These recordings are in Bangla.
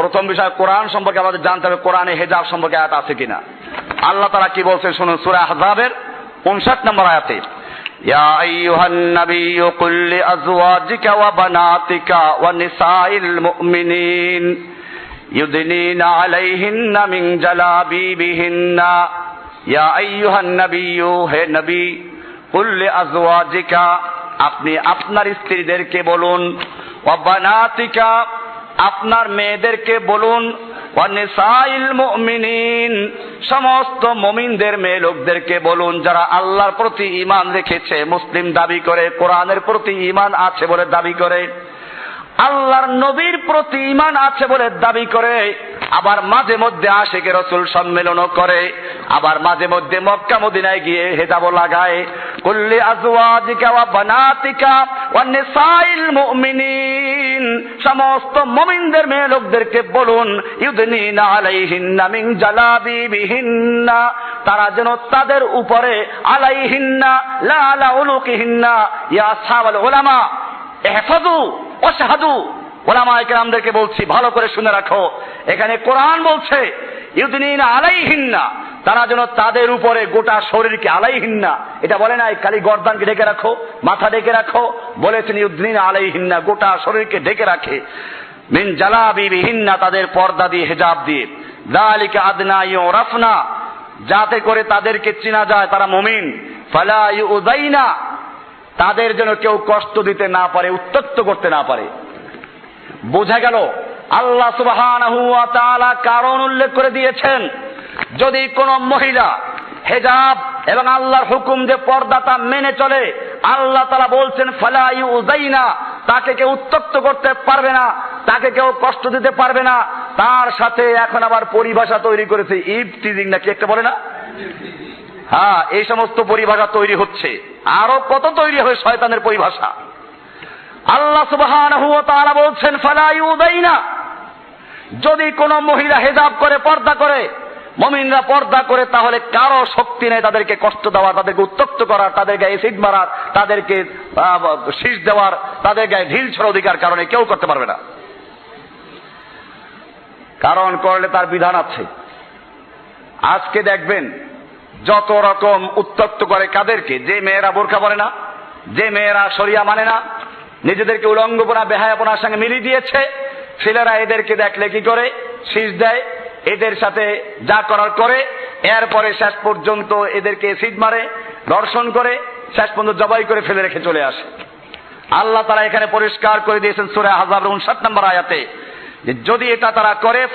প্রথম বিষয়, কোরআন সম্পর্কে আমাদের জানতে হবে, কোরআনে হেজাব সম্পর্কে আয়াত আছে কিনা। আল্লাহ তারা কি বলছেন শুনুন, সূরা আহজাবের 59 নম্বর আয়াতে নাবিয়্যু কুল লিআজওয়াজিকা ওয়া বানাতিকা ওয়া নিসাইল মুমিনিন, ইউদনিনা আলাইহিন্না মিন জালাবিবিহিন্না, ইয়া আইয়ুহান নাবিয়্যু, হে নবী, কুল লিআজওয়াজিকা আপনি আপনার স্ত্রীদেরকে বলুন, ওয়া বানাতিকা আপনার মেয়েদেরকে বলুন সমস্ত মমিনদের মেয়ে লোকদেরকে বলুন, যারা আল্লাহর প্রতি ইমান রেখেছে, মুসলিম দাবি করে, কোরআনের প্রতি ইমান আছে বলে দাবি করে, আল্লাহর নবীর প্রতি ইমান আছে বলে দাবি করে আবার মাঝে মধ্যে আশেকে রসুল সম্মেলনও করে, আবার মাঝে মধ্যে মক্কা মদিনায় গিয়ে হেজাব লাগায়। কুল্লি আজওয়াজিকা ওয়া বানাতিকা ওয়া নিসাইল মুমিনিন। সমস্ত মুমিনদের মেয়ে লোকদেরকে বলুন, ইউদনিনা আলাইহিন্না মিন জালাবিবিহিন্না। তারা যেন তাদের উপরে আলাইহিন্না লা আলা উলুকিহিন্না। ইয়া আসহাবাল উলামা ইহফাজু ওয়াশহাদু। ওলামা একরামদেরকে বলছি, ভালো করে শুনে রাখো। এখানে কোরআন বলছে ইউদিনা আলাইহিন্না, তারা যেন তাদের উপরে গোটা শরীরকে আলাইহিন্না, এটা বলে নাই, খালি গর্দানকে ঢেকে রাখো, মাথা ঢেকে রাখো, বলেছেন ইউদিনা আলাইহিন্না, গোটা শরীরকে ঢেকে রাখে। মিন জালাবিবিহিন্না, তাদের পর্দা দিয়ে, হেজাব দিয়ে। দালিকা আদনা ইউরাফনা যাতে করে তাদেরকে চেনা যায় তারা মুমিন। ফালা ইউদাইনা তাদের যেন কেউ কষ্ট দিতে না পারে উত্তক্ত করতে না পারে। বোঝা গেল, আল্লাহ তাআলা কারণ উল্লেখ করে দিয়েছেন, যদি কোন মহিলা হেজাব এবং আল্লাহর হুকুম যে পর্দাটা মেনে চলে, আল্লাহ তারা বলছেন ফালাই উজাইনা তাকে কেউ উত্তক্ত করতে পারবে না, তাকে কেউ কষ্ট দিতে পারবে না। তার সাথে এখন আবার পরিভাষা তৈরি করেছে ইভ টিজিং নাকি একটা বলে না? হ্যাঁ এই সমস্ত পরিভাষা তৈরি হচ্ছে। আরও কত তৈরি হবে শয়তানের পরিভাষা? আল্লাহ তাআলা বলছেন, ফালা ইউদাইনা। যদি কোন মহিলা হেজাব করে, পর্দা করে, মমিনরা পর্দা করে, তাহলে কারও শক্তি নেই তাদেরকে কষ্ট দেওয়ার, তাদেরকে উত্তক্ত করার, তাদের গায়ে এসিড মারার, তাদেরকে শীষ দেওয়ার, তাদের গায়ে ঢিল ছড়া অধিকার কারণে কেউ করতে পারবে না। কারণ করলে তার বিধান আছে। আজকে দেখবেন, যত রকম উত্তক্ত করে কাদেরকে, যে মেয়েরা বোরখা পরে না, যে মেয়েরা সরিয়া মানে না নিজেদেরকে উলঙ্গপনা বেহায়াপনার সঙ্গে মিলিয়ে দিয়েছে। ছেলেরা এদেরকে দেখলে কি করে? শীষ দেয়, এদের সাথে যা করার করে। এরপরে শেষ পর্যন্ত এদেরকে সিট মারে দর্শন করে, শেষ পর্যন্ত জবাই করে ফেলে রেখে চলে আসে। আল্লাহ তারা এখানে পরিষ্কার করে দিয়েছেন সুরে হাজার উনষাট নম্বর আয়াতে যদি এটা তারা করে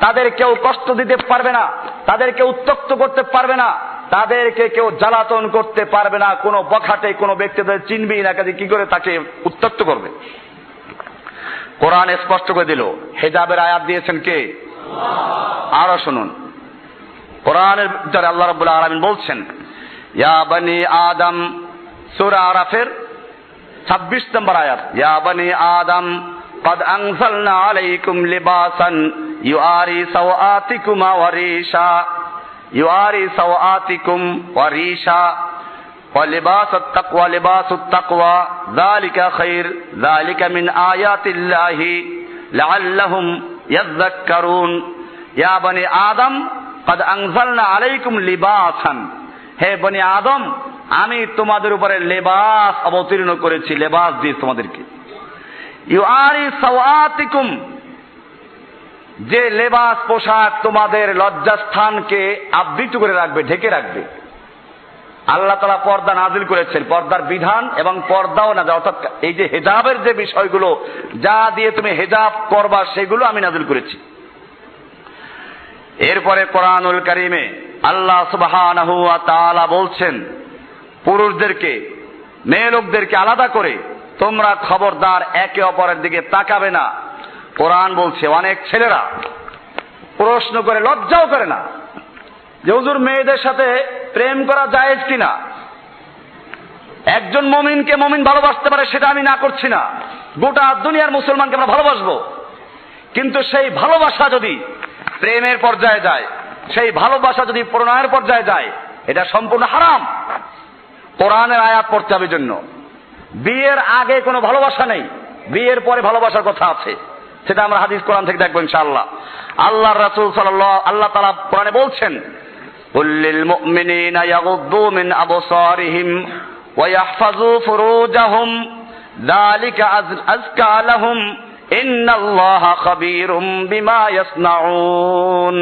তাদের কেউ কষ্ট দিতে পারবে না তাদেরকে উত্তক্ত করতে পারবে না। তাদেরকে কেউ জ্বালাতন করতে পারবে না কোনো বখাটে কোনো ব্যক্তি তাদের চিনবি না কাজে কি করে তাকে উত্তক্ত করবে কোরআন স্পষ্ট করে দিল হেজাবের আয়াত দিয়েছেন কে আরো শুনুন কোরআনের ভিতরে আল্লাহ রাব্বুল আলামিন বলছেন ইয়া বানি আদম সূরা আরাফের 26 নম্বর আয়াত ইয়া বানি আদম قد أنزلنا عليكم لباسا يواري سوآتكما وريشا يواري سوآتكم وريشا ولباس التقوى لباس التقوى ذلك خير ذلك من آيات الله لعلهم يذكرون يا بني آدم قد أنزلنا عليكم لباسا হে বনি আদম আমি তোমাদের উপরে লেবাস অবতীর্ণ করেছি লেবাস দিয়ে তোমাদেরকে ইউ আর সাওয়াতিকুম যে লেবাস পোশাক তোমাদের লজ্জাস্থানকে আবৃত করে রাখবে, ঢেকে রাখবে। আল্লাহ তালা পর্দা নাজিল করেছেন, পর্দার বিধান এবং পর্দাও না অর্থাৎ এই যে হেজাবের যে বিষয়গুলো, যা দিয়ে তুমি হেজাব করবা, সেগুলো আমি নাজিল করেছি। এরপরে কোরআনুল করিমে আল্লাহ তাআলা বলছেন, পুরুষদেরকে, মেয়ে লোকদেরকে আলাদা করে তোমরা খবরদার একে অপরের দিকে তাকাবে না। কোরআন বলছে, অনেক ছেলেরা প্রশ্ন করে, লজ্জাও করে না যে হুজুর মেয়েদের সাথে প্রেম করা জায়েজ কিনা? একজন মমিনকে মমিন ভালোবাসতে পারে সেটা আমি না করছি না। গোটা দুনিয়ার মুসলমানকে আমরা ভালোবাসবো। কিন্তু সেই ভালোবাসা যদি প্রেমের পর্যায়ে যায়, সেই ভালোবাসা যদি প্রণয়ের পর্যায়ে যায়, এটা সম্পূর্ণ হারাম। কোরআনের আয়াত পড়তে হবে জন্য বিয়ের আগে কোনো ভালোবাসা নেই, বিয়ের পরে ভালোবাসার কথা আছে। সেটা আমরা হাদিস কোরআন থেকে দেখবো ইনশাআল্লাহ আল্লাহ রাসুল সাল আল্লাহ তালা কোরআনে বলছেন কুল্লিল মুমিনিনা ইয়াগুদ্দু মিন আবসারিহিম ওয়া ইয়াহফাযু ফুরুজাহুম যালিকা আযকা লাহুম ইন্নাল্লাহা খাবীরুম বিমা ইয়াসনাউন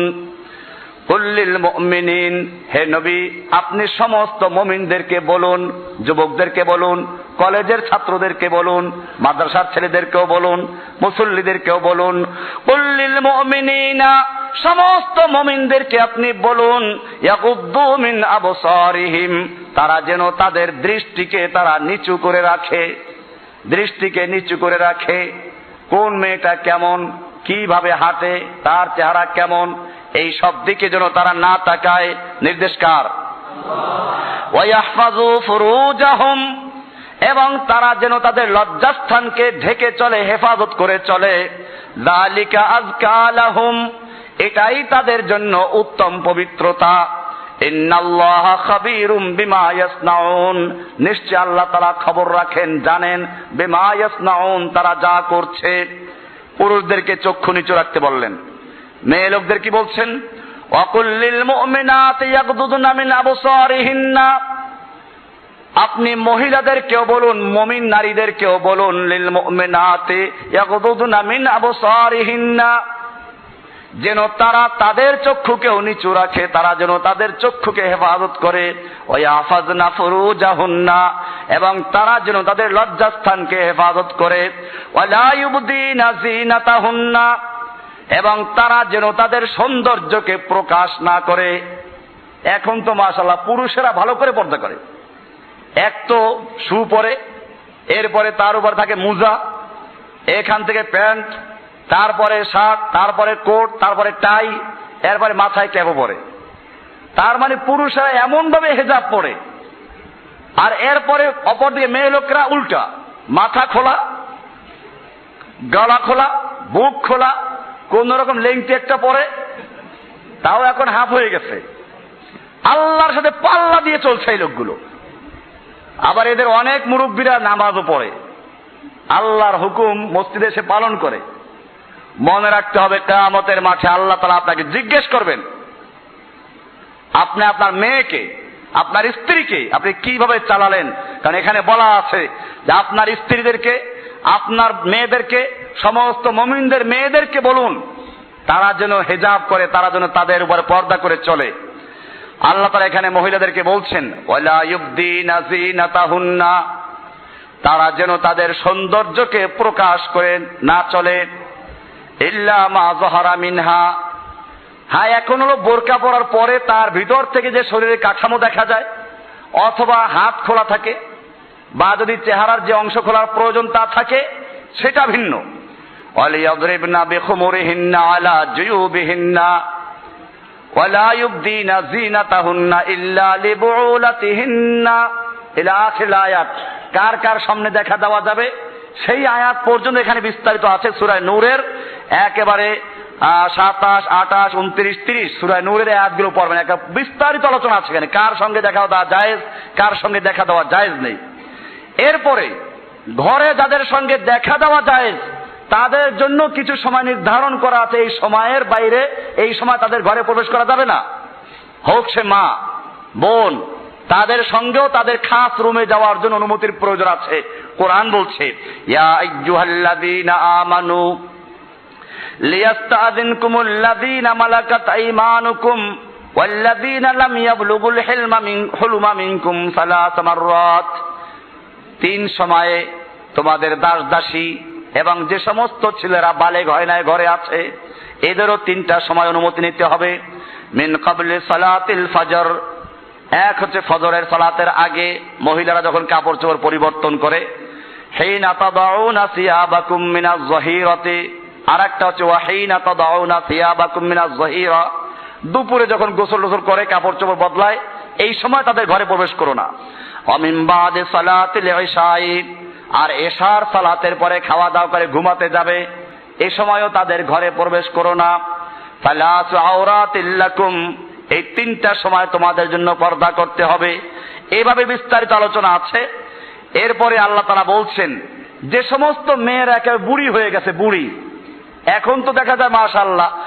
কুল্লিল মুমিনিন। হে নবী, আপনি সমস্ত মুমিনদেরকে বলুন, যুবকদেরকে বলুন, কলেজের ছাত্রদেরকে বলুন, মাদ্রাসার ছেলেদেরকেও বলুন, মুসল্লিদেরকেও বলুন। কুল্লিল মুমিনিনা, সমস্ত মুমিনদেরকে আপনি বলুন ইয়াকুদ্দু মিন আবসারিহিম, তারা যেন তাদের দৃষ্টিকে তারা নিচু করে রাখে। দৃষ্টিকে নিচু করে রাখে। কোন মেয়েটা কেমন? কীভাবে হাঁটে? তার চেহারা কেমন? এই সব দিকে যেন তারা না তাকায়। নির্দেশকার। এবং তারা যেন তাদের লজ্জাস্থানকে ঢেকে চলে, হেফাজত করে চলে। জালিকা আজকালাহুম এটাই তাদের জন্য উত্তম পবিত্রতা। নিশ্চয় আল্লাহ তারা খবর রাখেন, জানেন বিমা তারা যা করছে। পুরুষদেরকে চক্ষু নিচু রাখতে বললেন। মেয়ে লোকদের কি বলছেন? অকুল্লিল মুমিনাত ইয়াগদুদনা মিন আবসারিহিন্না। আপনি মহিলাদেরকেও বলুন, মমিন নারীদেরকেও বলুন, লিল মুমিনাতে ইয়াগদুদনা মিন আবসারিহিন্না। যেন তারা তাদের চক্ষুকেও নিচু রাখে, তারা যেন তাদের চক্ষুকে হেফাজত করে। ওই আফাজনা ফুরুজাহুন্না। এবং তারা যেন তাদের লজ্জাস্থানকে হেফাজত করে। ওয়ালা ইউবদিনা জিনাতাহুন্না এবং তারা যেন তাদের সৌন্দর্যকে প্রকাশ না করে। এখন তো মাশাল্লাহ পুরুষেরা ভালো করে পর্দা করে। এক তো শু পরে, এরপরে তার উপর থাকে মুজা, এখান থেকে প্যান্ট, তারপরে শার্ট, তারপরে কোট, তারপরে টাই, এরপরে মাথায় ক্যাপও পরে। তার মানে পুরুষেরা এমন ভাবে হেজাব পরে। আর এরপরে অপরদিকে মেয়ে লোকেরা উল্টা, মাথা খোলা, গলা খোলা, বুক খোলা কোন রকম লেংটি একটা পরে, তাও এখন হাফ হয়ে গেছে। আল্লাহর সাথে পাল্লা দিয়ে চলছে এই লোকগুলো। আবার এদের অনেক মুরব্বীরা নামাজও পড়ে। আল্লাহর হুকুম মসজিদে এসে পালন করে। মনে রাখতে হবে, কেয়ামতের মাঠে আল্লাহ তালা আপনাকে জিজ্ঞেস করবেন, আপনি আপনার মেয়েকে, আপনার স্ত্রীকে, আপনি কীভাবে চালালেন? কারণ এখানে বলা আছে যে আপনার স্ত্রীদেরকে আপনার মেয়েদেরকে, সমস্ত মমিনদের মেয়েদেরকে বলুন, তারা যেন হেজাব করে, তারা যেন তাদের উপরে পর্দা করে চলে। আল্লাহ তারা এখানে মহিলাদেরকে বলছেন তারা যেন তাদের সৌন্দর্যকে প্রকাশ করে না চলে। মিনহা। হ্যাঁ এখন হলো বোরকা পরার পরে তার ভিতর থেকে যে শরীরের কাঠামো দেখা যায়, অথবা হাত খোলা থাকে বা যদি চেহারার যে অংশ খোলার প্রয়োজন তা থাকে সেটা ভিন্ন অলিয়াদ্রিবনা বেখুমরিহিন্না আলা জুয়ুবিহিন্না ولا يبدين زينتهن إلا لبعولتهن إلى آخر الآيات কার কার সামনে দেখা দেওয়া যাবে সেই আয়াত পর্যন্ত এখানে বিস্তারিত আছে সুরায় নূরের একেবারে সাতাশ আঠাশ উনত্রিশ তিরিশ সুরায় নূরের আয়াতগুলো পড়বেন একটা বিস্তারিত আলোচনা আছে এখানে কার সঙ্গে দেখা দেওয়া জায়েজ কার সঙ্গে দেখা দেওয়া জায়েজ নেই এরপরে ঘরে যাদের সঙ্গে দেখা দেওয়া জায়েজ তাদের জন্য কিছু সময় নির্ধারণ করা আছে এই সময়ের বাইরে এই সময় তাদের ঘরে প্রবেশ করা যাবে না হোক সে মা বোন তাদের সঙ্গেও তাদের খাস রুমে যাওয়ার জন্য অনুমতির প্রয়োজন আছে কোরআন বলছে ইয়া আইয়ুহাল্লাযীনা আমানু লিয়াস্তাযিনকুমুল্লাযীনা মালাকাত আইমানুকুম والذين لم يبلغوا الحلم من حلم منكم ثلاث مرات তিন সময়ে তোমাদের দাস দাসী এবং যে সমস্ত ছেলেরা বালেগ হয় নাই, ঘরে আছে, এদেরও তিনটা সময় অনুমতি নিতে হবে। মিন কাবলে সালাতিল ফজর, এক হচ্ছে ফজরের সালাতের আগে মহিলারা যখন কাপড় চোপড় পরিবর্তন করে, হেইনা তাদাউনা সিয়াবাকুম মিনাজ জহিরাতে আর একটা হচ্ছে ওয়াহিনা তাদাউনা সিয়াবাকুম মিনাজ জহিরা। দুপুরে যখন গোসল টোসল করে কাপড় চোপড় বদলায়, এই সময় তাদের ঘরে প্রবেশ করো না। অমিনবাদে সালাতিল ইশাই। আর এশার সালাতের পরে খাওয়া দাওয়া করে ঘুমাতে যাবে। এ সময়ও তাদের ঘরে প্রবেশ করো না। ফালাসু আওরাতিল্লাকুম এই তিনটা সময় তোমাদের জন্য পর্দা করতে হবে। এইভাবে বিস্তারিত আলোচনা আছে। এরপরে আল্লাহ তারা বলছেন, যে সমস্ত মেয়েরা একেবারে বুড়ি হয়ে গেছে, বুড়ি। এখন তো দেখা যায় মাশাল্লাহ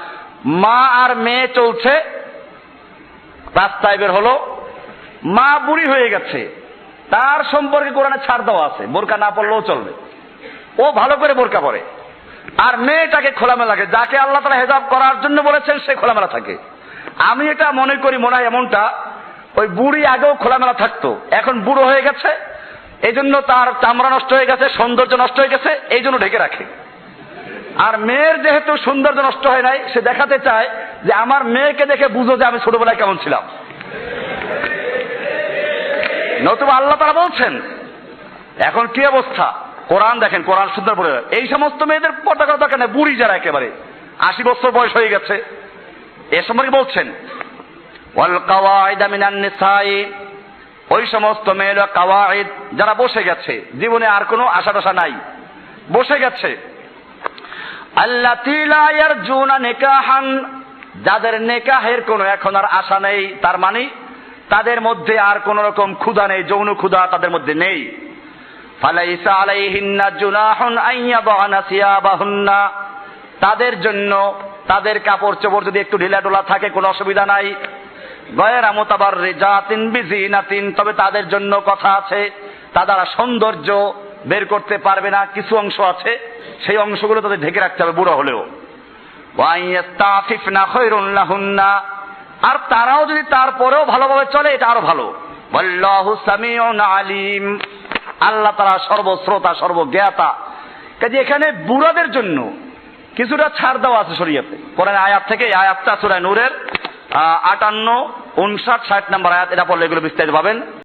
মা আর মেয়ে চলছে, রাস্তায় বের হলো, মা বুড়ি হয়ে গেছে। তার সম্পর্কে কোরআনে ছাড় দেওয়া আছে। বোরকা না পড়লেও চলবে। ও ভালো করে বোরকা পরে। আর মেয়েটাকে খোলামেলা থাকে যাকে আল্লাহ তালা হেজাব করার জন্য বলেছেন, সে খোলামেলা থাকে। আমি এটা মনে করি, মনে হয় এমনটা, ওই বুড়ি আগেও খোলামেলা থাকতো। এখন বুড়ো হয়ে গেছে। এই জন্য তার চামড়া নষ্ট হয়ে গেছে, সৌন্দর্য নষ্ট হয়ে গেছে এই জন্য ঢেকে রাখে। আর মেয়ের যেহেতু সৌন্দর্য নষ্ট হয় নাই, সে দেখাতে চায় যে আমার মেয়েকে দেখে বুঝো যে আমি ছোটবেলায় কেমন ছিলাম। নতুবা আল্লাহ তারা বলছেন, এখন কি অবস্থা? কোরআন দেখেন, কোরআন সুন্দর পড়ে এই সমস্ত মেয়েদের পর্দা করা দরকার নেই বুড়ি যারা একেবারে। আশি বছর বয়স হয়ে গেছে। এ সম্পর্কে বলছেন ওই সমস্ত মেয়েরা কাওয়াইদ যারা বসে গেছে, জীবনে আর কোনো আশা টাশা নাই। বসে গেছে। আল্লাহ তিলায়ার জুনা নেকাহান যাদের নেকাহের কোনো এখন আর আশা নেই, তার মানে তাদের মধ্যে আর কোন রকম ক্ষুধা নেই, যৌন ক্ষুধা তাদের মধ্যে নেই। তাদের জন্য তাদের কাপড় চোপড় যদি একটু ঢিলা ঢোলা থাকে, কোনো অসুবিধা নাই। গয়ের আমতাবার রেজাতিন বিজিনাতিন, তবে তাদের জন্য কথা আছে। তারা সৌন্দর্য বের করতে পারবে না, কিছু অংশ আছে। সেই অংশগুলো তাদের ঢেকে রাখতে হবে বুড়ো হলেও। ওয়াইয়াস্তাফিফনা খৈরুন লাহুন্না। আর তারাও যদি তারপরেও ভালোভাবে চলে, এটা আরও ভালো। আলিম। আল্লাহ তারা সর্বশ্রোতা, সর্বজ্ঞাতা। কাজে এখানে বুড়াদের জন্য কিছুটা ছাড় দেওয়া আছে শরীয়তে। কোরআন আয়াত থেকে আয়াতটা সুরায় নূরের আটান্ন, উনষাট, ষাট নম্বর আয়াত, এটা পড়লে এগুলো বিস্তারিত পাবেন।